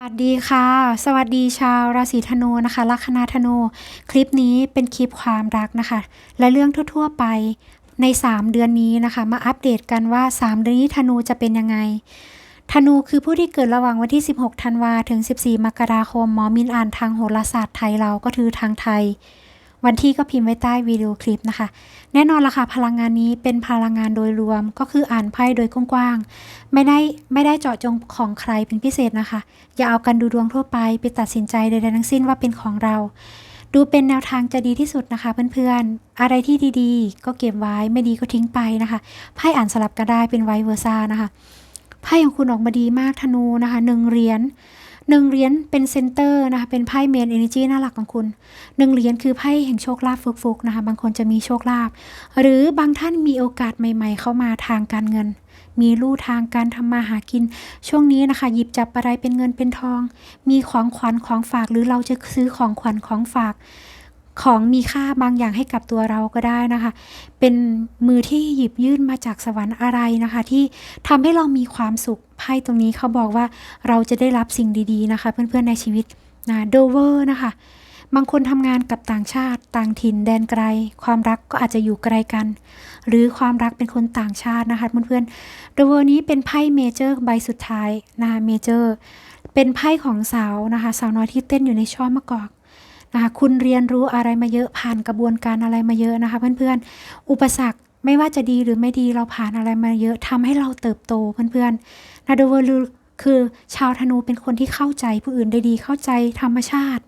สวัสดีค่ะ สวัสดีชาวราศีธนูนะคะ ลัคนาธนู คลิปนี้เป็นคลิปความรักนะคะ และเรื่องทั่ว ๆ ไปใน 3 เดือนนี้นะคะ มาอัปเดตกันว่า 3 เดือนนี้ธนูจะเป็นยังไง ธนูคือผู้ที่เกิดระหว่างวันที่ 16 ธันวาถึง 14 มกราคม หมอมินอ่านทางโหราศาสตร์ไทยเราก็คือทางไทย วันที่ก็พิมพ์ไว้ใต้วิดีโอคลิปนะคะ แน่นอนละค่ะพลังงานนี้เป็นพลังงานโดยรวมก็คืออ่านไพ่โดยกว้างๆไม่ได้ไม่ได้เจาะจงของใครเป็นพิเศษนะคะ อย่าเอากันดูดวงทั่วไปไปตัดสินใจใดๆทั้งสิ้นว่าเป็นของเรา ดูเป็นแนวทางจะดีที่สุดนะคะเพื่อนๆ อะไรที่ดีๆ ก็เก็บไว้ไม่ดีก็ทิ้งไปนะคะไพ่อ่านสลับกันได้เป็นไวเวอร์ซ่านะคะไพ่ของคุณออกมาดีมากธนูนะคะหนึ่งเหรียญ หนึ่งเหรียญเป็นเซนเตอร์นะคะเป็นไพ่เมนเอเนจีน่ารักของคุณหนึ่งเหรียญคือไพ่แห่งโชคลาภฟุกๆนะคะบางคนจะมีโชคลาภหรือบางท่านมีโอกาสใหม่ๆ เข้ามาทางการเงิน มีลู่ทางการทำมาหากิน ช่วงนี้นะคะหยิบจับอะไรเป็นเงินเป็นทอง มีของขวัญของฝากหรือเราจะซื้อของขวัญของฝาก ของมีค่าบางอย่างให้กับตัวเราก็ได้นะคะ เป็นมือที่หยิบยื่นมาจากสวรรค์อะไรนะคะ ที่ทำให้เรามีความสุขไพ่ตรงนี้เขาบอกว่าเราจะได้รับสิ่งดีๆนะคะ เพื่อนๆในชีวิตนะโดเวอร์นะคะ บางคนทำงานกับต่างชาติ ต่างถิ่นแดนไกล ความรักก็อาจจะอยู่ไกลกัน หรือความรักเป็นคนต่างชาตินะคะเพื่อนๆเดเวอร์นี้เป็นไพ่เมเจอร์ใบสุดท้ายนะคะเมเจอร์เป็นไพ่ของสาวนะคะ สาวน้อยที่เต้นอยู่ในช่อมะกอก คะคุณเรียนรู้อะไรมาเยอะผ่านกระบวนการอะไรมาเยอะนะคะ เพื่อนๆ อุปสรรคไม่ว่าจะดีหรือไม่ดีเราผ่านอะไรมาเยอะทำให้เราเติบโตเพื่อนๆนาเดเวอร์คือชาวธนูเป็นคนที่เข้าใจผู้อื่นได้ดีเข้าใจธรรมชาติ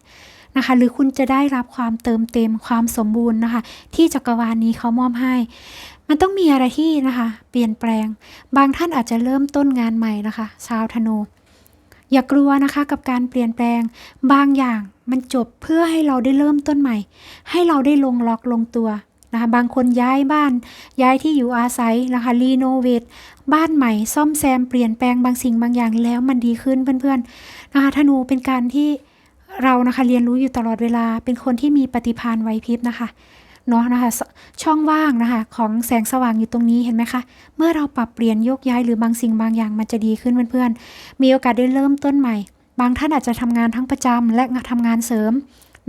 นะคะ หรือคุณจะได้รับความเติมเต็มความสมบูรณ์นะคะ ที่จักรวาลนี้เขามอบให้ มันต้องมีอะไรที่นะคะ เปลี่ยนแปลง บางท่านอาจจะเริ่มต้นงานใหม่นะคะ ชาวธนู อย่ากลัวนะคะกับการเปลี่ยนแปลง บางอย่างมันจบเพื่อให้เราได้เริ่มต้นใหม่ ให้เราได้ลงล็อกลงตัวนะคะบางคนย้ายบ้าน ย้ายที่อยู่อาศัยนะคะรีโนเวทบ้านใหม่ซ่อมแซมเปลี่ยนแปลงบางสิ่งบางอย่างแล้วมันดีขึ้นเพื่อนๆนะคะธนูเป็นการที่เรานะคะเรียนรู้อยู่ตลอดเวลาเป็นคนที่มีปฏิภาณไวพริบนะคะ เนาะนะคะช่องว่างนะคะของแสงสว่างอยู่ตรงนี้เห็นไหมคะเมื่อเราปรับเปลี่ยนโยกย้ายหรือบางสิ่งบางอย่างมันจะดีขึ้นเพื่อนๆมีโอกาสได้เริ่มต้นใหม่ บางท่านอาจจะทำงานทั้งประจำและทำงานเสริม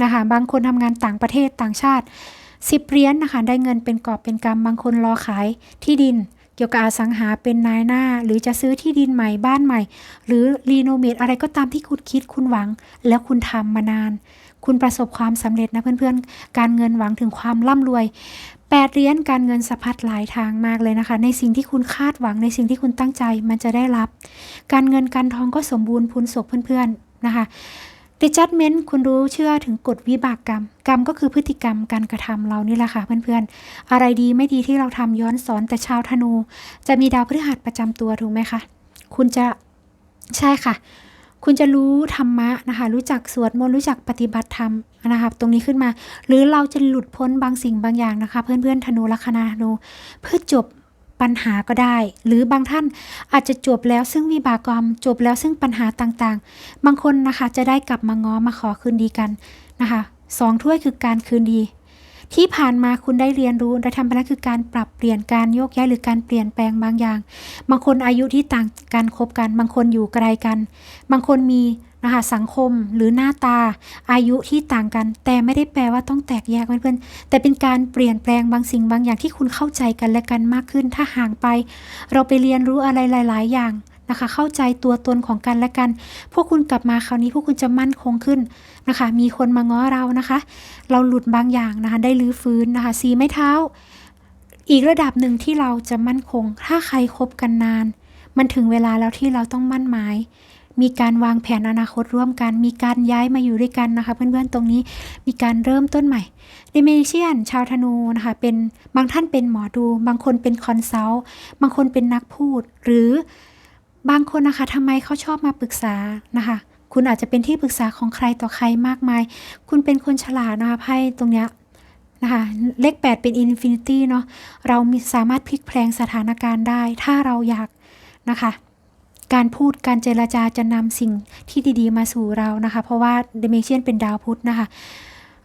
นะคะบางคนทำงานต่างประเทศต่างชาติสิบเหรียญนนะคะได้เงินเป็นกอบเป็นกำบางคนรอขายที่ดินเกี่ยวกับอสังหาเป็นนายหน้า หรือจะซื้อที่ดินใหม่บ้านใหม่ หรือรีโนเวทอะไรก็ตามที่คุณคิดคุณหวัง แล้วคุณทำมานาน คุณประสบความสำเร็จนะเพื่อนๆ การเงินหวังถึงความร่ำรวยแปดเหรียญการเงินสะพัดหลายทางมากเลยนะคะ ในสิ่งที่คุณคาดหวังในสิ่งที่คุณตั้งใจมันจะได้รับ การเงินการทองก็สมบูรณ์พูนศกเพื่อนๆนะคะดิจัดเมนต์คุณรู้เชื่อถึงกฎวิบากกรรม กรรมก็คือพฤติกรรมการกระทำเรานี่แหละค่ะเพื่อนๆ อะไรดีไม่ดีที่เราทำย้อนสอนแต่ชาวธนู จะมีดาวพฤหัสประจำตัวถูกไหมคะ คุณจะใช่ค่ะ คุณจะรู้ธรรมะนะคะ รู้จักสวดมนต์รู้จักปฏิบัติธรรมนะคะตรงนี้ขึ้นมา หรือเราจะหลุดพ้นบางสิ่งบางอย่างนะคะ เพื่อนๆธนูลัคนาธนูเพื่อจบปัญหาก็ได้ หรือบางท่านอาจจะจบแล้วซึ่งวิบากกรรม จบแล้วซึ่งปัญหาต่างๆ บางคนนะคะจะได้กลับมาง้อมาขอคืนดีกันนะคะสองถ้วยคือการคืนดี ที่ผ่านมาคุณได้เรียนรู้ได้ทำไปแล้วคือการปรับเปลี่ยนการโยกย้ายหรือการเปลี่ยนแปลงบางอย่าง บางคนอายุที่ต่างกันคบกัน บางคนอยู่ไกลกัน บางคนมีนะคะสังคมหรือหน้าตาอายุที่ต่างกัน แต่ไม่ได้แปลว่าต้องแตกแยกเพื่อนๆแต่เป็นการเปลี่ยนแปลงบางสิ่งบางอย่างที่คุณเข้าใจกันและกันมากขึ้น ถ้าห่างไป เราไปเรียนรู้อะไรหลาย ๆ อย่าง นะคะ เข้าใจตัวตนของกันและกัน พวกคุณกลับมาคราวนี้พวกคุณจะมั่นคงขึ้นนะคะ มีคนมาง้อเรานะคะ เราหลุดบางอย่างนะคะ ได้ลื้อฟื้นนะคะสีไม้เท้า อีกระดับหนึ่งที่เราจะมั่นคง ถ้าใครคบกันนาน มันถึงเวลาแล้วที่เราต้องมั่นหมายมีการวางแผนอนาคตร่วมกัน มีการย้ายมาอยู่ด้วยกันนะคะ เพื่อนๆ ตรงนี้มีการเริ่มต้นใหม่เดเมเชียน ชาวธนูนะคะ เป็นบางท่านเป็นหมอดู บางคนเป็นคอนซัลท์ บางคนเป็นนักพูด หรือ บางคนนะคะทำไมเขาชอบมาปรึกษานะคะ คุณอาจจะเป็นที่ปรึกษาของใครต่อใครมากมาย คุณเป็นคนฉลาดนะคะไพ่ตรงเนี้ยนะคะเลข 8 เป็นอินฟินิตี้เนาะเรามีสามารถพลิกแพลงสถานการณ์ได้ ถ้าเราอยากนะคะ การพูดการเจรจาจะนำสิ่งที่ดีๆ มาสู่เรานะคะ เพราะว่าเดเมเชียนเป็นดาวพุธนะคะ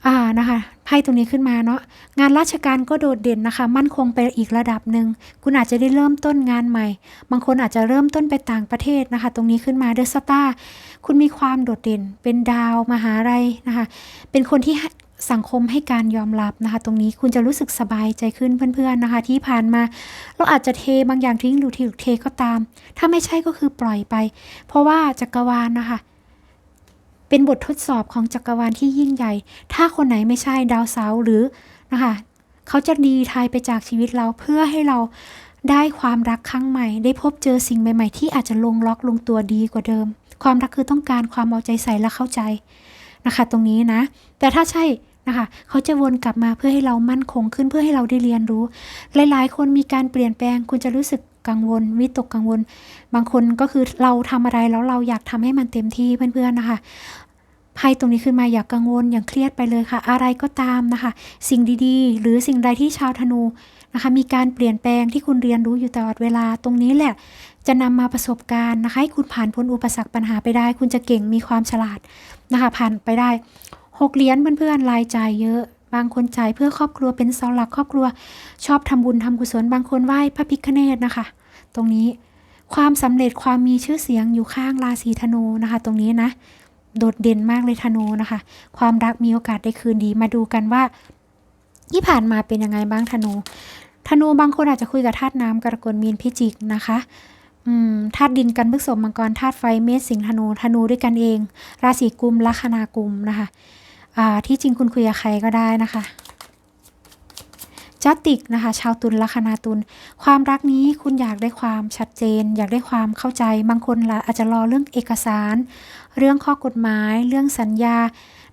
อ่านะคะไพ่ตรงนี้ขึ้นมาเนาะงานราชการก็โดดเด่นนะคะ มั่นคงไปอีกระดับหนึ่งคุณอาจจะได้เริ่มต้นงานใหม่ บางคนอาจจะเริ่มต้นไปต่างประเทศนะคะ ตรงนี้ขึ้นมาเดอะสตาร์คุณมีความโดดเด่น เป็นดาวมหาลัยนะคะ เป็นคนที่สังคมให้การยอมรับนะคะ ตรงนี้คุณจะรู้สึกสบายใจขึ้นเพื่อนๆนะคะ ที่ผ่านมาเราอาจจะเทบางอย่างทิ้งหรือถูกเทก็ตาม ถ้าไม่ใช่ก็คือปล่อยไป เพราะว่าจักรวาลนะคะ เป็นบททดสอบของจักรวาลที่ยิ่งใหญ่ ถ้าคนไหนไม่ใช่ดาวเสาร์หรือนะคะเขาจะดีทายไปจากชีวิตเราเพื่อให้เราได้ความรักครั้งใหม่ ได้พบเจอสิ่งใหม่ ๆ ที่อาจจะลงล็อกลงตัวดีกว่าเดิม ความรักคือต้องการความเอาใจใส่และเข้าใจนะคะ ตรงนี้นะ แต่ถ้าใช่นะคะเขาจะวนกลับมาเพื่อให้เรามั่นคงขึ้นเพื่อให้เราได้เรียนรู้ หลายๆ คนมีการเปลี่ยนแปลง คุณจะรู้สึกกังวลวิตกกังวล บางคนก็คือเราทำอะไรแล้วเราอยากทำให้มันเต็มที่เพื่อนๆนะคะ ไพ่ตรงนี้ขึ้นมาอย่ากกังวลอย่างเครียดไปเลยค่ะ อะไรก็ตามนะคะ สิ่งดีๆ หรือสิ่งใดที่ชาวธนูนะคะ มีการเปลี่ยนแปลงที่คุณเรียนรู้อยู่ตลอดเวลาตรงนี้แหละ จะนำมาประสบการณ์นะคะให้คุณผ่านพ้นอุปสรรคปัญหาไปได้ คุณจะเก่งมีความฉลาดนะคะ ผ่านไปได้หกเหรียญเพื่อนๆรายจ่ายเยอะบางคนจ่ายเพื่อครอบครัวเป็นเสาหลักครอบครัว ชอบทำบุญทำกุศลบางคนไหว้พระพิฆเนศนะคะ ตรงนี้ความสำเร็จความมีชื่อเสียงอยู่ข้างราศีธนูนะคะ ตรงนี้นะ โดดเด่นมากเลยธนูนะคะ ความรักมีโอกาสได้คืนดี มาดูกันว่า ที่ผ่านมาเป็นยังไงบ้างธนู ธนูบางคนอาจจะคุยกับธาตุน้ำกรกฎมีนพิจิกนะคะธาตุดินกันพฤษภมังกรธาตุไฟเมษสิงห์ธนูธนูด้วยกันเอง ราศีกุมลัคนากุมนะคะที่จริงคุณคุยกับใครก็ได้นะคะจัตติกนะคะ ชาวตุลลัคนาตุลความรักนี้คุณอยากได้ความชัดเจน อยากได้ความเข้าใจ บางคนละอาจจะรอเรื่องเอกสาร เรื่องข้อกฎหมาย เรื่องสัญญา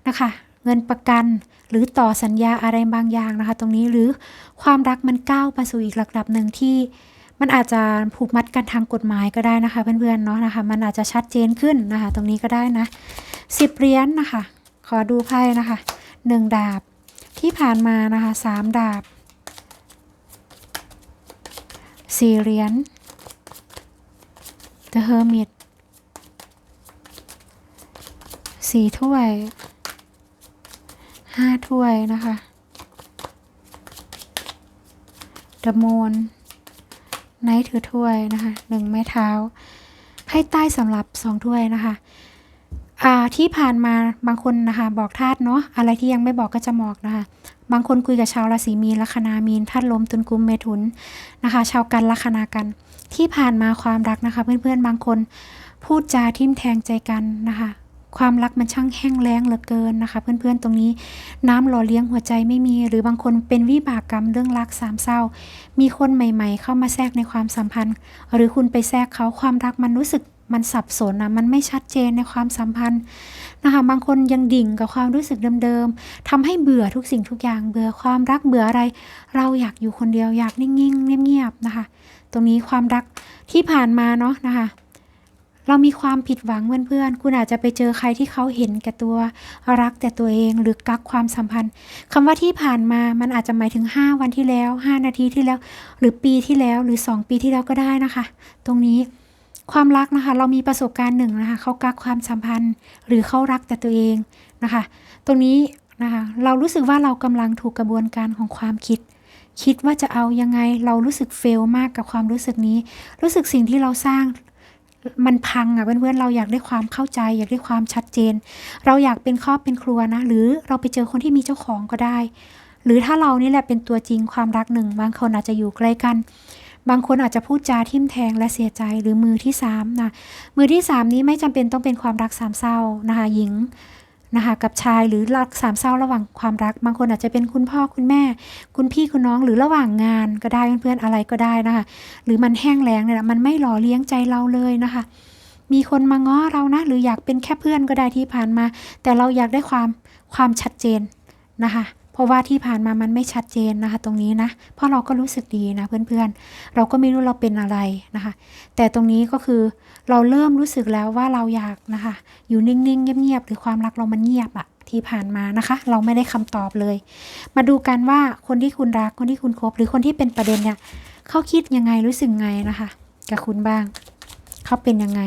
นะคะ เงินประกันหรือต่อสัญญาอะไรบางอย่างนะคะ ตรงนี้หรือความรักมันก้าวไปสู่อีกระดับหนึ่งที่มันอาจจะผูกมัดกันทางกฎหมายก็ได้นะคะ เพื่อนๆเนาะนะคะ มันอาจจะชัดเจนขึ้นนะคะ ตรงนี้ก็ได้นะสิบเหรียญนะคะ ขอดูไพ่นะคะหนึ่งดาบที่ผ่านมานะคะสามดาบสี่เหรียญ The Hermit สี่ถ้วยห้าถ้วยนะคะ The Moon ไนท์ถือถ้วยนะคะหนึ่งไม้เท้าไพ่ใต้สำหรับสองถ้วยนะคะอ่าที่ผ่านมาบางคนนะคะ บอกธาตุเนาะอะไรที่ยังไม่บอกก็จะบอกนะคะ บางคนคุยกับชาวราศีมีนลัคนามีนธาตุลมตุลกุมเมถุนนะคะ ชาวกันลัคนากัน ที่ผ่านมาความรักนะคะ เพื่อนๆบางคนพูดจาทิมแทงใจกันนะคะ ความรักมันช่างแห้งแล้งเหลือเกินนะคะ เพื่อนๆตรงนี้น้ำหล่อเลี้ยงหัวใจไม่มี หรือบางคนเป็นวิบากกรรมเรื่องรักสามเศร้า มีคนใหม่ ๆ เข้ามาแทรกในความสัมพันธ์ หรือคุณไปแทรกเขาความรักมันรู้สึกมันสับสนนะมันไม่ชัดเจนในความสัมพันธ์นะคะบางคนยังดิ่งกับความรู้สึกเดิมๆทำให้เบื่อทุกสิ่งทุกอย่างเบื่อความรักเบื่ออะไร เราอยากอยู่คนเดียวอยากนิ่งๆเงียบๆนะคะ ตรงนี้ความรักที่ผ่านมาเนาะนะคะ เรามีความผิดหวังเพื่อนๆ คุณอาจจะไปเจอใครที่เขาเห็นแก่ตัว รักแต่ตัวเองหรือกักความสัมพันธ์คำว่าที่ผ่านมามันอาจจะหมายถึง 5 วันที่แล้ว 5 นาทีที่แล้ว หรือปีที่แล้วหรือ 2 ปีที่แล้วก็ได้นะคะ ตรงนี้ความรักนะคะ เรามีประสบการณ์หนึ่งนะคะเขากักความสัมพันธ์ หรือเขารักแต่ตัวเองนะคะ ตรงนี้นะคะเรารู้สึกว่าเรากำลังถูกกระบวนการของความคิดคิดว่าจะเอายังไงเรารู้สึกเฟลมากกับความรู้สึกนี้ รู้สึกสิ่งที่เราสร้าง มันพังอะเพื่อนๆเราอยากได้ความเข้าใจ อยากได้ความชัดเจน เราอยากเป็นครอบเป็นครัวนะ หรือเราไปเจอคนที่มีเจ้าของก็ได้ หรือถ้าเรานี่แหละเป็นตัวจริงความรักหนึ่งบางคนอาจจะอยู่ใกล้กัน บางคนอาจจะพูดจาทิมแทงและเสียใจหรือมือที่สามนะมือที่สามนี้ไม่จำเป็นต้องเป็นความรักสามเศร้านะคะหญิง นะคะกับชายหรือรักสามเศร้าระหว่างความรัก บางคนอาจจะเป็นคุณพ่อคุณแม่ คุณพี่คุณน้องหรือระหว่างงานก็ได้เพื่อนๆอะไรก็ได้นะคะหรือมันแห้งแล้งเนี่ยมันไม่หล่อเลี้ยงใจเราเลยนะคะ มีคนมาง้อเรานะ หรืออยากเป็นแค่เพื่อนก็ได้ที่ผ่านมา แต่เราอยากได้ความความชัดเจนนะคะ เพราะว่าที่ผ่านมามันไม่ชัดเจนนะคะ ตรงนี้นะ เพราะเราก็รู้สึกดีนะเพื่อนๆ เราก็ไม่รู้เราเป็นอะไรนะคะ แต่ตรงนี้ก็คือเราเริ่มรู้สึกแล้วว่าเราอยากนะคะ อยู่นิ่งๆเงียบๆหรือความรักเรามันเงียบอะที่ผ่านมานะคะ เราไม่ได้คำตอบเลย มาดูกันว่าคนที่คุณรักคนที่คุณคบหรือคนที่เป็นประเด็นเนี่ยเขาคิดยังไงรู้สึกไงนะคะ กับคุณบ้างเขาเป็นยังไง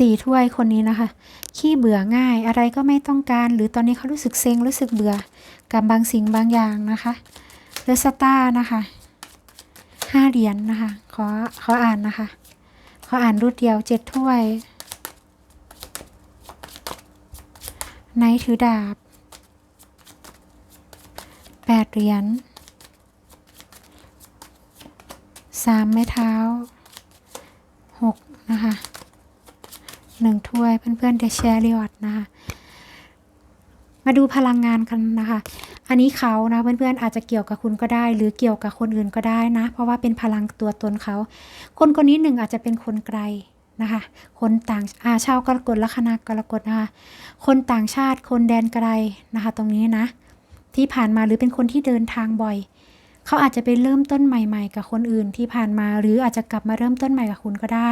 สี่ถ้วยคนนี้นะคะ ขี้เบื่อง่ายอะไรก็ไม่ต้องการ หรือตอนนี้เขารู้สึกเซ็งรู้สึกเบื่อ กับบางสิ่งบางอย่างนะคะเลสตานะคะห้าเหรียญนะคะ ขอขออ่านนะคะ ขออ่านรูดเดียวเจ็ดถ้วยไนท์ถือดาบแปดเหรียญสามไม้เท้าหกนะคะ หนึ่งถ้วยเพื่อนๆเดชแชริออดนะคะ มาดูพลังงานกันนะคะ อันนี้เขานะเพื่อนๆอาจจะเกี่ยวกับคุณก็ได้ หรือเกี่ยวกับคนอื่นก็ได้นะ เพราะว่าเป็นพลังตัวตนเขา คนคนนี้หนึ่งอาจจะเป็นคนไกลนะคะ คนต่างอาชาวกรกฎลัคนากรกฎนะคะ คนต่างชาติคนแดนไกลนะคะ ตรงนี้นะ ที่ผ่านมาหรือเป็นคนที่เดินทางบ่อยเขาอาจจะไปเริ่มต้นใหม่ ๆ กับคนอื่นที่ผ่านมา หรืออาจจะกลับมาเริ่มต้นใหม่กับคุณก็ได้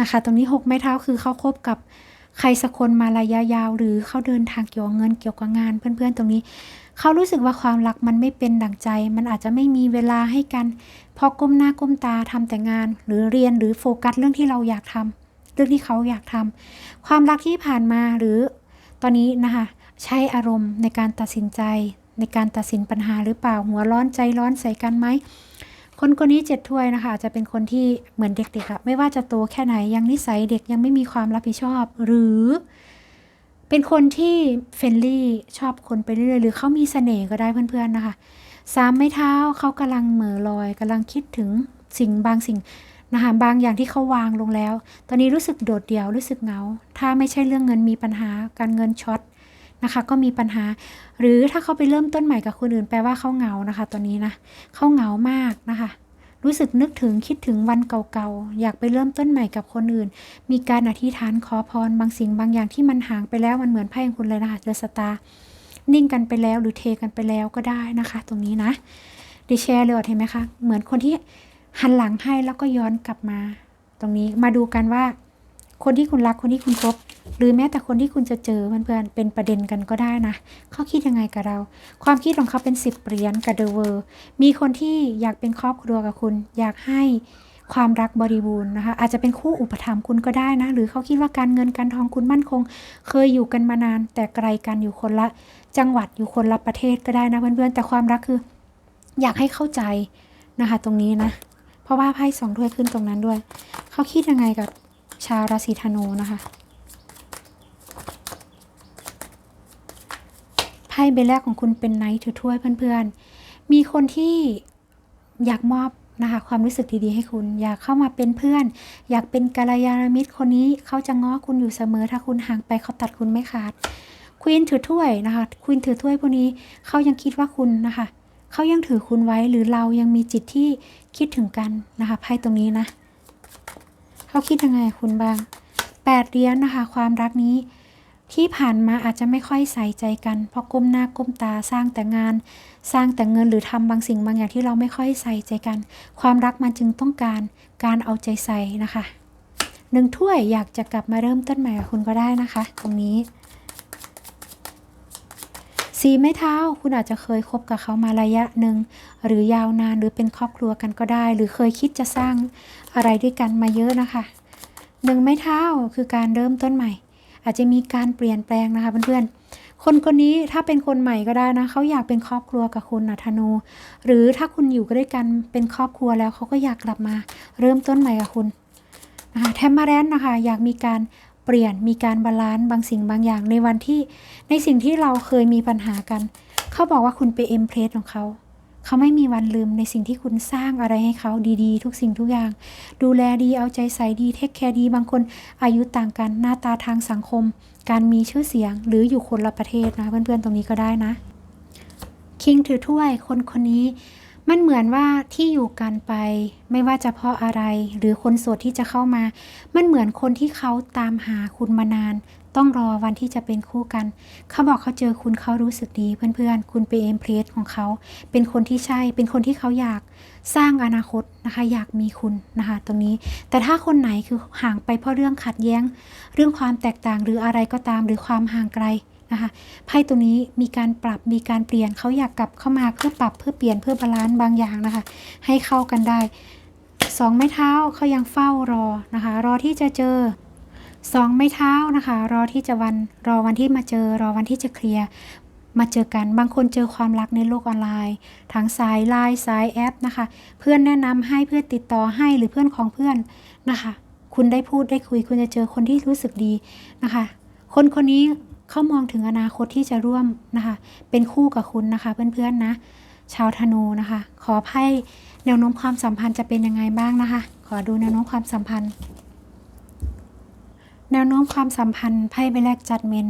นะคะ ตรงนี้หกไม้เท้าคือเขาคบกับใครสักคนมาระยะยาว หรือเขาเดินทางเกี่ยวกับเงินเกี่ยวกับงาน เพื่อนๆ ตรงนี้เขารู้สึกว่าความรักมันไม่เป็นดั่งใจ มันอาจจะไม่มีเวลาให้กันพอก้มหน้าก้มตาทำแต่งาน หรือเรียนหรือโฟกัสเรื่องที่เราอยากทำเรื่องที่เขาอยากทำความรักที่ผ่านมาหรือตอนนี้นะคะใช้อารมณ์ในการตัดสินใจในการตัดสินปัญหาหรือเปล่าหัวร้อนใจร้อนใส่กันไหม คนคนนี้เจ็ดถ้วยนะคะอาจจะเป็นคนที่เหมือนเด็กๆอะไม่ว่าจะโตแค่ไหนยังนิสัยเด็กยังไม่มีความรับผิดชอบ หรือ เป็นคนที่เฟรนลี่ชอบคนไปเรื่อยๆหรือเขามีเสน่ห์ก็ได้เพื่อนๆนะคะสามไม้เท้าเขากำลังเหม่อลอยกำลังคิดถึงสิ่งบางสิ่งนะคะบางอย่างที่เขาวางลงแล้ว ตอนนี้รู้สึกโดดเดี่ยวรู้สึกเหงา ถ้าไม่ใช่เรื่องเงินมีปัญหาการเงินช็อต นะคะ ก็มีปัญหา หรือถ้าเขาไปเริ่มต้นใหม่กับคนอื่นแปลว่าเขาเหงานะคะ ตอนนี้นะเขาเหงามากนะคะ รู้สึกนึกถึงคิดถึงวันเก่าๆอยากไปเริ่มต้นใหม่กับคนอื่น มีการอธิษฐานขอพรบางสิ่งบางอย่างที่มันห่างไปแล้วมันเหมือนไพ่ของคุณเลยนะคะเดอะสตาร์นิ่งกันไปแล้วหรือเทกันไปแล้วก็ได้นะคะ ตรงนี้นะดิแชร์เลยเห็นไหมคะ เหมือนคนที่หันหลังให้แล้วก็ย้อนกลับมา ตรงนี้มาดูกันว่า คนที่คุณรักคนที่คุณคบ หรือแม้แต่คนที่คุณจะเจอเพื่อนๆเป็นประเด็นกันก็ได้นะเขาคิดยังไงกับเรา ความคิดของเขาเป็นสิบเหรียญกับเดอะเวอร์มีคนที่อยากเป็นครอบครัวกับคุณ อยากให้ความรักบริบูรณ์นะคะ อาจจะเป็นคู่อุปถัมภ์คุณก็ได้นะ หรือเขาคิดว่าการเงินการทองคุณมั่นคง เคยอยู่กันมานาน แต่ไกลกันอยู่คนละจังหวัดอยู่คนละประเทศก็ได้นะเพื่อนๆแต่ความรักคือ อยากให้เข้าใจนะคะ ตรงนี้นะ เพราะว่าไพ่สองถ้วยขึ้นตรงนั้นด้วย เขาคิดยังไงกับชาวราศีธนูนะคะ พ่ใบแรกของคุณเป็นไนท์ถือถ้วยเพื่อนๆ มีคนที่อยากมอบนะคะความรู้สึกดีๆให้คุณอยากเข้ามาเป็นเพื่อน อยากเป็นกัลยาณมิตรคนนี้เขาจะง้อคุณอยู่เสมอ ถ้าคุณห่างไปเขาตัดคุณไม่ขาดควีนถือถ้วยนะคะควีนถือถ้วยพวกนี้เขายังคิดว่าคุณนะคะเขายังถือคุณไว้หรือเรายังมีจิตที่คิดถึงกันนะคะไพ่ตรงนี้นะเขาคิดยังไงคุณบ้างแปดเหรียญนนะคะ ความรักนี้ ที่ผ่านมาอาจจะไม่ค่อยใส่ใจกัน เพราะก้มหน้าก้มตาสร้างแต่งาน สร้างแต่เงินหรือทำบางสิ่งบางอย่างที่เราไม่ค่อยใส่ใจกัน ความรักมันจึงต้องการการเอาใจใส่นะคะหนึ่งถ้วยอยากจะกลับมาเริ่มต้นใหม่กับคุณก็ได้นะคะ ตรงนี้สีไม้เท้าคุณอาจจะเคยคบกับเขามาระยะหนึ่งหรือยาวนานหรือเป็นครอบครัวกันก็ได้ หรือเคยคิดจะสร้างอะไรด้วยกันมาเยอะนะคะหนึ่งไม้เท้าคือการเริ่มต้นใหม่ อาจจะมีการเปลี่ยนแปลงนะคะเพื่อนๆ คนคนนี้ถ้าเป็นคนใหม่ก็ได้นะเขาอยากเป็นครอบครัวกับคุณนะธนู หรือถ้าคุณอยู่ด้วยกันเป็นครอบครัวแล้วเขาก็อยากกลับมา เริ่มต้นใหม่กับคุณนะคะแทมมาแรนนะคะอยากมีการเปลี่ยนมีการบาลานซ์บางสิ่งบางอย่างในวันที่ในสิ่งที่เราเคยมีปัญหากัน เขาบอกว่าคุณไปเอ็มเพลสของเขา เขาไม่มีวันลืมในสิ่งที่คุณสร้างอะไรให้เขาดีๆ ทุกสิ่งทุกอย่าง ดูแลดีเอาใจใส่ดีเทคแคร์ดี บางคนอายุต่างกันหน้าตาทางสังคม การมีชื่อเสียงหรืออยู่คนละประเทศนะเพื่อนๆตรงนี้ก็ได้นะ คิงถือถ้วยคนคนนี้มันเหมือนว่าที่อยู่กันไปไม่ว่าจะเพราะอะไร หรือคนโสดที่จะเข้ามา มันเหมือนคนที่เขาตามหาคุณมานาน ต้องรอวันที่จะเป็นคู่กัน เขาบอกเขาเจอคุณเขารู้สึกดีเพื่อนๆ คุณเป็นเอ็มเพลสของเขา เป็นคนที่ใช่ เป็นคนที่เขาอยากสร้างอนาคตนะคะ อยากมีคุณนะคะ ตรงนี้ แต่ถ้าคนไหนคือห่างไปเพราะเรื่องขัดแย้ง เรื่องความแตกต่างหรืออะไรก็ตาม หรือความห่างไกลนะคะไพ่ตัวนี้มีการปรับมีการเปลี่ยนเขาอยากกลับเข้ามาเพื่อปรับเพื่อเปลี่ยนเพื่อบาลานซ์บางอย่างนะคะ ให้เข้ากันได้สองไม้เท้าเขายังเฝ้ารอนะคะ รอที่จะเจอ สองไม้เท้านะคะ รอที่จะวันรอวันที่มาเจอรอวันที่จะเคลียร์มาเจอกันบางคนเจอความรักในโลกออนไลน์ทั้งสายไลน์สายแอปนะคะ เพื่อนแนะนำให้เพื่อนติดต่อให้หรือเพื่อนของเพื่อนนะคะ คุณได้พูดได้คุย คุณจะเจอคนที่รู้สึกดีนะคะ คนคนนี้เขามองถึงอนาคตที่จะร่วมนะคะ เป็นคู่กับคุณนะคะ เพื่อนๆนะ ชาวธนูนะคะ ขอไพ่แนวโน้มความสัมพันธ์จะเป็นยังไงบ้างนะคะ ขอดูแนวโน้มความสัมพันธ์ แนวโน้มความสัมพันธ์ไพ่ใบแรกจัดเมน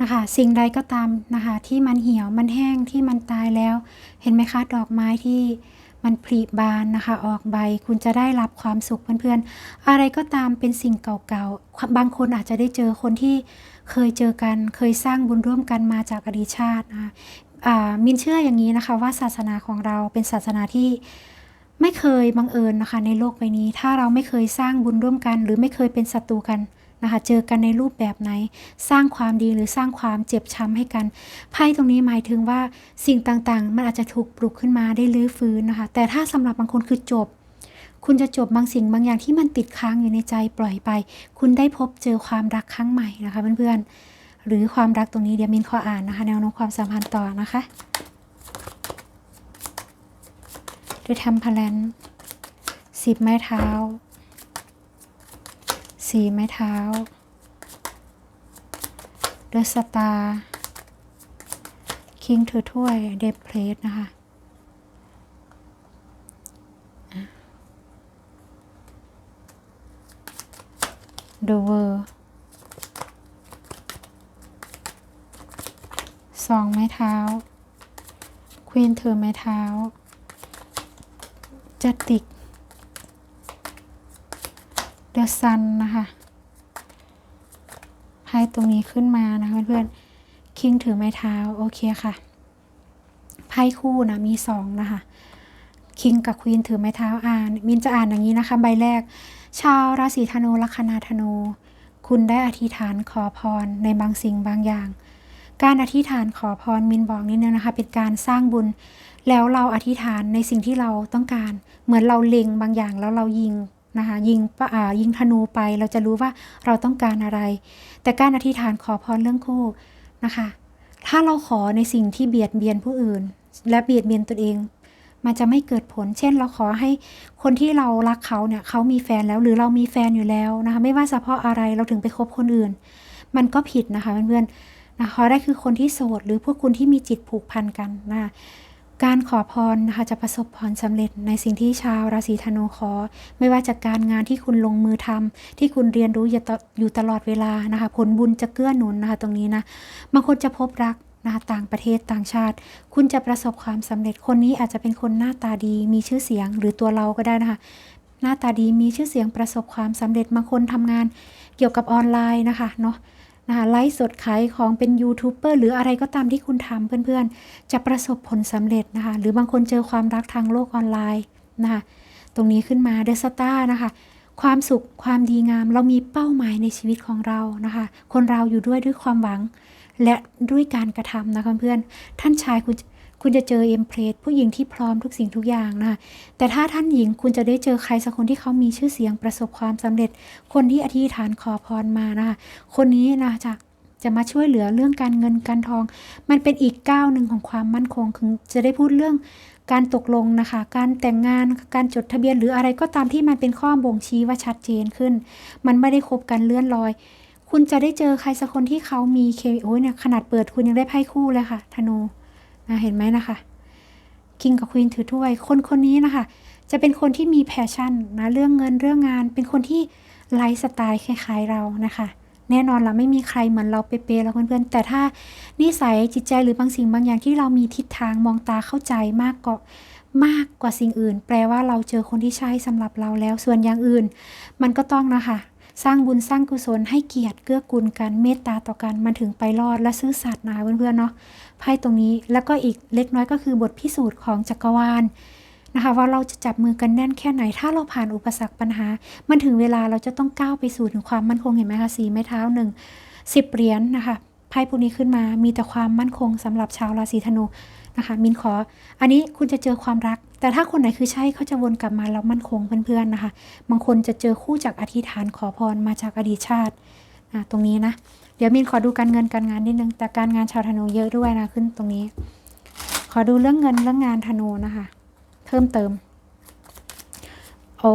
นะคะ สิ่งใดก็ตามนะคะที่มันเหี่ยวมันแห้งที่มันตายแล้ว เห็นไหมคะดอกไม้ที่มันผลิบานนะคะ ออกใบคุณจะได้รับความสุขเพื่อนๆ อะไรก็ตามเป็นสิ่งเก่าๆ บางคนอาจจะได้เจอคนที่เคยเจอกัน เคยสร้างบุญร่วมกันมาจากอดีตชาตินะคะมินเชื่ออย่างนี้นะคะว่าศาสนาของเราเป็นศาสนาที่ไม่เคยบังเอิญนะคะ ในโลกใบนี้ ถ้าเราไม่เคยสร้างบุญร่วมกัน หรือไม่เคยเป็นศัตรูกัน นะคะเจอกันในรูปแบบไหน สร้างความดีหรือสร้างความเจ็บช้ำให้กันไพ่ตรงนี้หมายถึงว่าสิ่งต่างๆ มันอาจจะถูกปลุกขึ้นมาได้ลื้อฟื้นนะคะ แต่ถ้าสำหรับบางคนคือจบ คุณจะจบบางสิ่งบางอย่างที่มันติดค้างอยู่ในใจปล่อยไป คุณได้พบเจอความรักครั้งใหม่นะคะเพื่อนๆหรือความรักตรงนี้เดี๋ยวมินขออ่านนะคะ แนวโน้มความสัมพันธ์ต่อนะคะด้วยทำพลันสิบไม้เท้า สีไม้เท้า เดอะสตาร์ คิงถือถ้วย เดบเพลสนะคะเดอะเวอร์สองไม้เท้า ควีนถือไม้เท้า จัติกเด ซันนะคะไพ่ตรงนี้ขึ้นมานะเพื่อนๆคิงถือไม้เท้าโอเคค่ะไพ่คู่นะมีสองนะคะคิงกับควีนถือไม้เท้าอ่าน มินจะอ่านอย่างนี้นะคะ ใบแรก ชาวราศีธนูลัคนาธนู คุณได้อธิษฐานขอพรในบางสิ่งบางอย่าง การอธิษฐานขอพรมินบอกนิดนึงนะคะ เป็นการสร้างบุญ แล้วเราอธิษฐานในสิ่งที่เราต้องการ เหมือนเราเล็งบางอย่างแล้วเรายิง นะคะยิงปะยิงธนูไปเราจะรู้ว่าเราต้องการอะไร แต่การอธิษฐานขอพรเรื่องคู่นะคะ ถ้าเราขอในสิ่งที่เบียดเบียนผู้อื่น และเบียดเบียนตนเอง มันจะไม่เกิดผล เช่น เราขอให้คนที่เรารักเขาเนี่ยเขามีแฟนแล้วหรือเรามีแฟนอยู่แล้วนะคะไม่ว่าจะพาะอะไรเราถึงไปคบคนอื่น มันก็ผิดนะคะเพื่อนๆนะขอได้คือคนที่โสดหรือพวกคุณที่มีจิตผูกพันกันนะะ การขอพรนะคะจะประสบพรสำเร็จในสิ่งที่ชาวราศีธนูขอ ไม่ว่าจากการงานที่คุณลงมือทำที่คุณเรียนรู้อยู่ตลอดเวลานะคะผลบุญจะเกื้อหนุนนะคะตรงนี้นะบางคนจะพบรักนะคะต่างประเทศต่างชาติ คุณจะประสบความสำเร็จคนนี้อาจจะเป็นคนหน้าตาดี มีชื่อเสียงหรือตัวเราก็ได้นะคะหน้าตาดีมีชื่อเสียงประสบความสำเร็จบางคนทำงานเกี่ยวกับออนไลน์นะคะเนาะ นะคะไลฟ์สดขายของเป็นยูทูบเบอร์หรืออะไรก็ตามที่คุณทำเพื่อนๆ จะประสบผลสำเร็จนะคะ หรือบางคนเจอความรักทางโลกออนไลน์นะคะตรงนี้ขึ้นมาเดสตานะคะความสุขความดีงามเรามีเป้าหมายในชีวิตของเรานะคะ คนเราอยู่ด้วยด้วยความหวัง และด้วยการกระทำนะคะเพื่อนท่านชายคุณ คุณจะเจอเอ็มเพลสผู้หญิงที่พร้อมทุกสิ่งทุกอย่างนะแต่ถ้าท่านหญิงคุณจะได้เจอใครสักคนที่เขามีชื่อเสียงประสบความสำเร็จ คนที่อธิษฐานขอพรมานะคะคนนี้นะจะจะมาช่วยเหลือเรื่องการเงินการทอง มันเป็นอีกก้าวหนึ่งของความมั่นคงคือจะได้พูดเรื่องการตกลงนะคะ การแต่งงาน การจดทะเบียนหรืออะไรก็ตามที่มันเป็นข้อบ่งชี้ว่าชัดเจนขึ้น มันไม่ได้คบกันเลื่อนลอย คุณจะได้เจอใครสักคนที่เขามีเคโอ้ยเนี่ยขนาดเปิดคุณยังได้ไพ่คู่เลยค่ะธนู นะเห็นไหมนะคะคิงกับควีนถือถ้วย คนคนนี้นะคะ จะเป็นคนที่มีแพชชั่นนะเรื่องเงินเรื่องงาน เป็นคนที่ไลฟ์สไตล์คล้ายๆเรานะคะ แน่นอนเราไม่มีใครเหมือนเราเป๊ะๆแล้วเพื่อนๆแต่ถ้านิสัยจิตใจหรือบางสิ่งบางอย่างที่เรามีทิศทางมองตาเข้าใจมากกว่ามากกว่าสิ่งอื่น แปลว่าเราเจอคนที่ใช่สำหรับเราแล้วส่วนอย่างอื่น มันก็ต้องนะคะ สร้างบุญสร้างกุศลให้เกียรติเกื้อกูลกันเมตตาต่อกันมันถึงไปรอดและซื่อสัตย์นะเพื่อนๆเนาะไพ่ตรงนี้แล้วก็อีกเล็กน้อยก็คือบทพิสูจน์ของจักรวาลนะคะว่าเราจะจับมือกันแน่นแค่ไหน ถ้าเราผ่านอุปสรรคปัญหา มันถึงเวลาเราจะต้องก้าวไปสู่ถึงความมั่นคงเห็นไหมคะสีไม้เท้าหนึ่งสิบเหรียญนะคะไพ่พวกนี้ขึ้นมามีแต่ความมั่นคงสำหรับชาวราศีธนูนะคะมินขอ อันนี้คุณจะเจอความรัก แต่ถ้าคนไหนคือใช่เขาจะวนกลับมาแล้วมั่นคงเพื่อนๆนะคะ บางคนจะเจอคู่จากอธิษฐานขอพรมาจากอดีตชาติอะตรงนี้นะ เดี๋ยวมินขอดูการเงินการงานนิดนึง แต่การงานชาวธนูเยอะด้วยนะขึ้นตรงนี้ ขอดูเรื่องเงินเรื่องงานธนูนะคะ เพิ่มเติม โอ้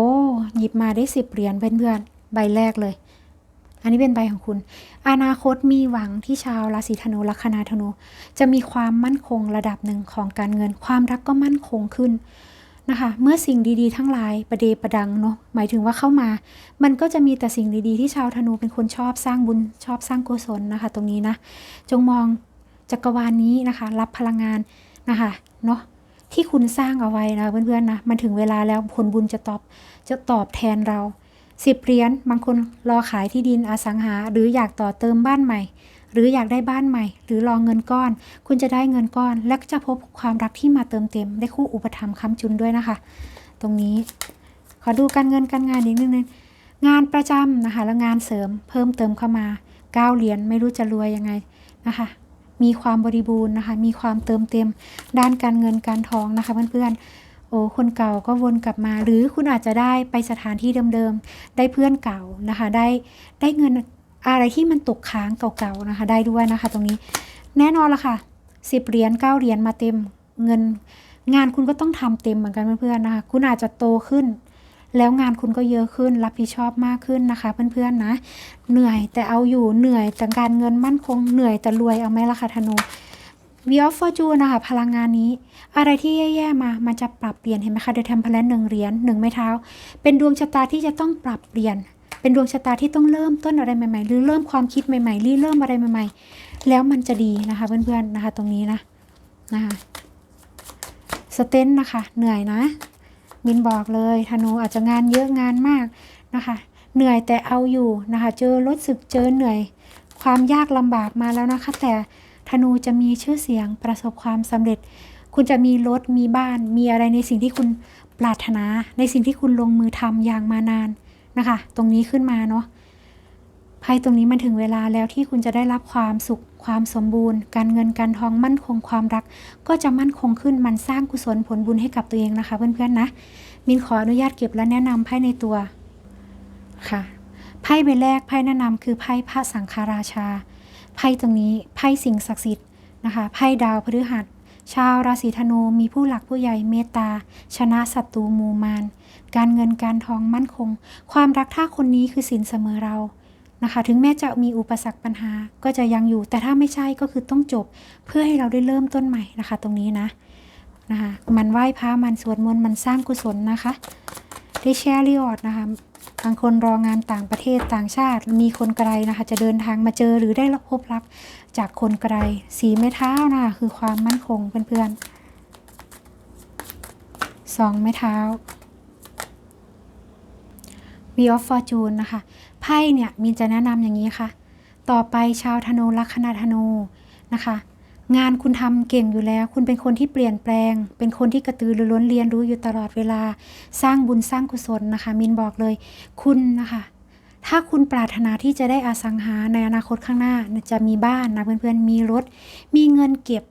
หยิบมาได้สิบเหรียญเพื่อนๆใบแรกเลย อันนี้เป็นใบของคุณ อนาคตมีหวังที่ชาวราศีธนูลัคนาธนูจะมีความมั่นคงระดับหนึ่งของการเงิน ความรักก็มั่นคงขึ้นนะคะ เมื่อสิ่งดีๆ ทั้งหลายประเดประดังเนาะหมายถึงว่าเข้ามา มันก็จะมีแต่สิ่งดีๆ ที่ชาวธนูเป็นคนชอบสร้างบุญชอบสร้างกุศลนะคะ ตรงนี้นะ จงมองจักรวาลนี้นะคะ รับพลังงานนะคะเนาะที่คุณสร้างเอาไว้นะเพื่อนๆนะมันถึงเวลาแล้วผลบุญจะตอบจะตอบแทนเรา สิบเหรียญบางคนรอขายที่ดินอสังหา หรืออยากต่อเติมบ้านใหม่ หรืออยากได้บ้านใหม่ หรือรอเงินก้อน คุณจะได้เงินก้อน และจะพบความรักที่มาเติมเต็ม ได้คู่อุปถัมภ์ค้ำจุนด้วยนะคะ ตรงนี้ขอดูการเงินการงานอีกนิดนึงงานประจำนะคะแล้วงานเสริมเพิ่มเติมเข้ามาก้าเหรียญไม่รู้จะรวยยังไงนะคะมีความบริบูรณ์นะคะ มีความเติมเต็มด้านการเงินการทองนะคะเพื่อนๆ อ้คนเก่าก็วนกลับมา หรือคุณอาจจะได้ไปสถานที่เดิมๆ ได้เพื่อนเก่านะคะ ได้ได้เงินอะไรที่มันตกค้างเก่าๆนะคะ ได้ด้วยนะคะ ตรงนี้แน่นอนละค่ะสิบเหรียญเก้าเหรียญมาเต็มเงิน งานคุณก็ต้องทำเต็มเหมือนกันเพื่อนๆนะคะ คุณอาจจะโตขึ้น แล้วงานคุณก็เยอะขึ้นรับผิดชอบมากขึ้นนะคะ เพื่อนๆนะ เหนื่อยแต่เอาอยู่เหนื่อยแต่การเงินมั่นคงเหนื่อยแต่รวยเอาไหมล่ะคะธนู วีออฟฟอร์จูนะคะพลังงานนี้ อะไรที่แย่ๆมา มันจะปรับเปลี่ยนเห็นไหมคะเดอะเทมเพลนหนึ่งเหรียญหนึ่งไม้เท้า เป็นดวงชะตาที่จะต้องปรับเปลี่ยน เป็นดวงชะตาที่ต้องเริ่มต้นอะไรใหม่ๆ หรือเริ่มความคิดใหม่ๆหรือเริ่มอะไรใหม่ ๆ แล้วมันจะดีนะคะเพื่อนๆนะคะ ตรงนี้นะนะคะสเตนนะคะ เหนื่อยนะ มินบอกเลยธนูอาจจะงานเยอะงานมากนะคะ เหนื่อยแต่เอาอยู่นะคะ เจอรถสึกเจอเหนื่อย ความยากลำบากมาแล้วนะคะ แต่ ธนูจะมีชื่อเสียงประสบความสำเร็จ คุณจะมีรถมีบ้าน มีอะไรในสิ่งที่คุณปรารถนา ในสิ่งที่คุณลงมือทำอย่างมานานนะคะ ตรงนี้ขึ้นมาเนาะไพ่ตรงนี้มันถึงเวลาแล้วที่คุณจะได้รับความสุขความสมบูรณ์ การเงินการทองมั่นคงความรัก ก็จะมั่นคงขึ้นมันสร้างกุศลผลบุญให้กับตัวเองนะคะ เพื่อนๆนะมินขออนุญาตเก็บและแนะนำไพ่ในตัวค่ะไพ่ใบแรกไพ่แนะนำคือไพ่พระสังฆราชา ไพ่ตรงนี้ไพ่สิ่งศักดิ์สิทธิ์นะคะไพ่ดาวพฤหัส ชาวราศีธนูมีผู้หลักผู้ใหญ่เมตตา ชนะศัตรูมูมาน การเงินการทองมั่นคง ความรักถ้าคนนี้คือสินเสมอเรานะคะถึงแม้จะมีอุปสรรคปัญหาก็จะยังอยู่ แต่ถ้าไม่ใช่ก็คือต้องจบ เพื่อให้เราได้เริ่มต้นใหม่นะคะ ตรงนี้นะนะคะมันไหว้พระมันสวดมนต์มันสร้างกุศลนะคะได้แชร์รีออดนะคะ บางคนรองานต่างประเทศต่างชาติ มีคนไกลนะคะ จะเดินทางมาเจอหรือได้รับพบรักจากคนไกล สีไม้เท้านะคะคือความมั่นคงเพื่อนๆสองไม้เท้า v e of Fortune นะคะ ไพ่เนี่ยมีจะแนะนำอย่างนี้ค่ะ ต่อไปชาวธนูลัคนาธนูนะคะ งานคุณทำเก่งอยู่แล้ว คุณเป็นคนที่เปลี่ยนแปลง เป็นคนที่กระตือรือร้นเรียนรู้อยู่ตลอดเวลา สร้างบุญสร้างกุศลนะคะ มินบอกเลย คุณนะคะ ถ้าคุณปรารถนาที่จะได้อสังหาในอนาคตข้างหน้าจะมีบ้านนะเพื่อนๆ มีรถ มีเงินเก็บ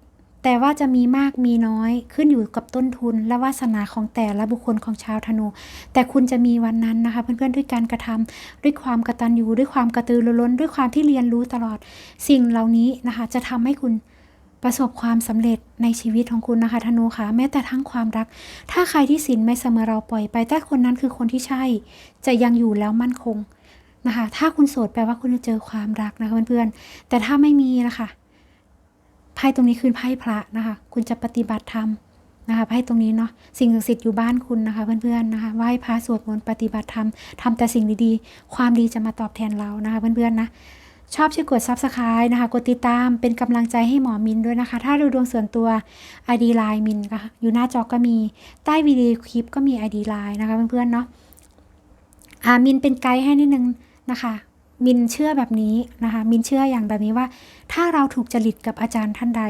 แต่ว่าจะมีมากมีน้อย ขึ้นอยู่กับต้นทุน และวาสนาของแต่ละบุคคลของชาวธนู แต่คุณจะมีวันนั้นนะคะ เพื่อนๆ ด้วยการกระทำด้วยความกระตันยูด้วยความกระตือรือร้น ด้วยความที่เรียนรู้ตลอด สิ่งเหล่านี้นะคะ จะทำให้คุณ ประสบความสำเร็จในชีวิตของคุณนะคะธนูค่ะแม้แต่ทั้งความรัก ถ้าใครที่สินไม่เสมอเราปล่อยไป แต่คนนั้นคือคนที่ใช่ จะยังอยู่แล้วมั่นคงนะคะ ถ้าคุณโสดแปลว่าคุณจะเจอความรักนะคะเพื่อนๆแต่ถ้าไม่มีนะคะไพ่ตรงนี้คือไพ่พระนะคะ คุณจะปฏิบัติธรรมนะคะไพ่ตรงนี้เนาะสิ่งศักดิ์สิทธิ์อยู่บ้านคุณนะคะ เพื่อนๆนะคะไหว้พระสวดมนต์ปฏิบัติธรรมทำแต่สิ่งดีๆ ความดีจะมาตอบแทนเรานะคะเพื่อนๆนะ ชอบช่วยกด Subscribe นะคะ กดติดตามเป็นกำลังใจให้หมอมินด้วยนะคะ ถ้าดูดวงส่วนตัว ID Line มินค่ะอยู่หน้าจอก็มีใต้วิดีโอคลิปก็มี ID Line นะคะเพื่อนๆเนาะอ่ามินเป็นไกด์ให้นิดนึงนะคะมินเชื่อแบบนี้นะคะ มินเชื่ออย่างแบบนี้ว่า ถ้าเราถูกจริตกับอาจารย์ท่านใด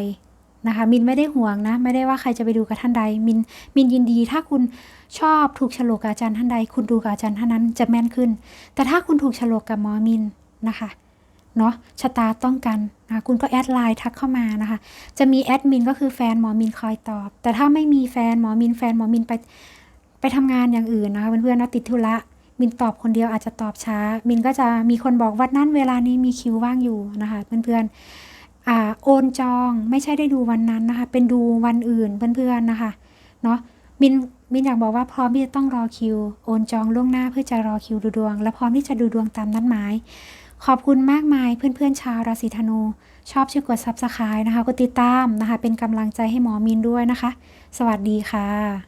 นะคะ มินไม่ได้ห่วงนะ ไม่ได้ว่าใครจะไปดูกับท่านใด มิน มินยินดี ถ้าคุณชอบถูกฉลกกับอาจารย์ท่านใด คุณดูกับอาจารย์ท่านนั้นจะแม่นขึ้น แต่ถ้าคุณถูกฉลกกับหมอมินนะคะ เนาะชะตาต้องกันนะคุณก็แอดไลน์ทักเข้ามานะคะ จะมีแอดมินก็คือแฟนหมอมินคอยตอบ แต่ถ้าไม่มีแฟนหมอมินแฟนหมอมินไปไปทำงานอย่างอื่นนะคะเพื่อนๆเนาะติดธุระมินตอบคนเดียวอาจจะตอบช้า มินก็จะมีคนบอกวันนั้นเวลานี้มีคิวว่างอยู่นะคะเพื่อนๆอ่าโอนจองไม่ใช่ได้ดูวันนั้นนะคะ เป็นดูวันอื่นเพื่อนๆนะคะเนาะมินมินอยากบอกว่าพร้อมที่จะต้องรอคิว โอนจองล่วงหน้าเพื่อจะรอคิวดูดวง และพร้อมที่จะดูดวงตามนัดหมาย ขอบคุณมากมายเพื่อนๆชาวราศีธนู ชอบช่วยกด subscribe นะคะ กดติดตามนะคะ เป็นกำลังใจให้หมอมินด้วยนะคะ สวัสดีค่ะ